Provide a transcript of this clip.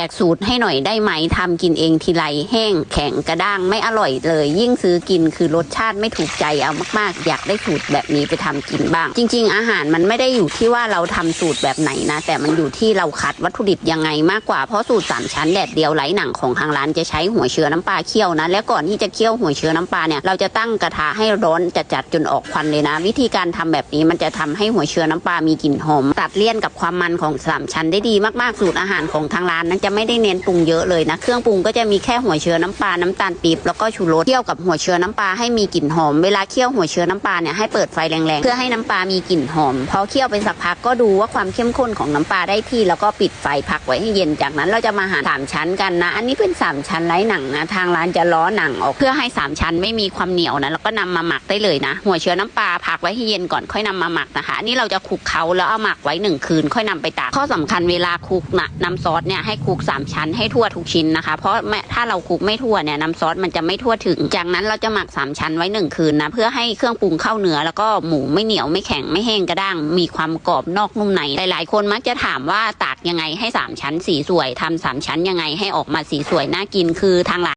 แอกสูตรให้หน่อยได้ไหมทำกินเองทีไรแห้งแข็งกระด้างไม่อร่อยเลย ยิ่งซื้อกินคือรสชาติไม่ถูกใจเอามากๆ อยากได้สูตรแบบนี้ไปทำกินบ้าง จริง ๆ อาหารมันไม่ได้อยู่ที่ว่าเราทำสูตรแบบไหนนะ แต่มันอยู่ที่เราคัดวัตถุดิบยังไงมากกว่าเพราะสูตรสามชั้นแดดเดียวไร้หนังของทางร้านจะใช้หัวเชื้อน้ำปลาเคี่ยวนะ และก่อนที่จะเคี่ยวหัวเชื้อน้ำปลาเนี่ยเราจะตั้งกระทะให้ร้อนจัดๆจนออกควันเลยนะ วิธีการทำแบบนี้มันจะทำให้หัวเชื้อน้ำปลามีกลิ่นหอมตัดเลี่ยนกับความมันของสามชั้นได้ดีมากๆสูตรอาหารของทางร้านนั้นจะไม่ได้เน้นปรุงเยอะเลยนะ เครื่องปรุงก็จะมีแค่หัวเชื้อน้ำปลา น้ำตาลปี๊บแล้วก็ชูรสเคี่ยวกับหัวเชื้อน้ำปลาให้มีกลิ่นหอม เวลาเคี่ยวหัวเชื้อน้ำปลาเนี่ยให้เปิดไฟแรงๆ เพื่อให้น้ำปลามีกลิ่นหอม พอเคี่ยวไปสักพักก็ดูว่าความเข้มข้นของน้ำปลาได้ที่ แล้วก็ปิดไฟพักไว้ให้เย็น จากนั้นเราจะมาหั่นสามชั้นกันนะ อันนี้เป็นสามชั้นไร้หนังนะ ทางร้านจะล้อหนังออกเพื่อให้สามชั้นไม่มีความเหนียวนะ แล้วก็นำมาหมักได้เลยนะ หัวเชื้อน้ำปลาพักไว้ให้เย็นก่อนค่อยนำมาหมักนะคะ อันนี้เราจะคลุกเขาแล้วเอาหมักไว้หนึ่งคืน ค่อยนำไปตาก ข้อสำคัญเวลาคลุกนะน้ำซอสเนี่ยให้คลุกสามชั้นให้ทั่วทุกชิ้นนะคะ เพราะถ้าเราคลุกไม่ทั่วเนี่ยน้ำซอสมันจะไม่ทั่วถึง จากนั้นเราจะหมักสามชั้นไว้หนึ่งคืนนะเพื่อให้เครื่องปรุงเข้าเนื้อแล้วก็หมูไม่เหนียวไม่แข็งไม่แห้งกระด้าง มีความกรอบนอกนุ่มในหลาย ๆ คนมักจะถามว่าตากยังไงให้สามชั้นสีสวยทำสามชั้นยังไงให้ออกมาสีสวยน่ากินคือทางร้าน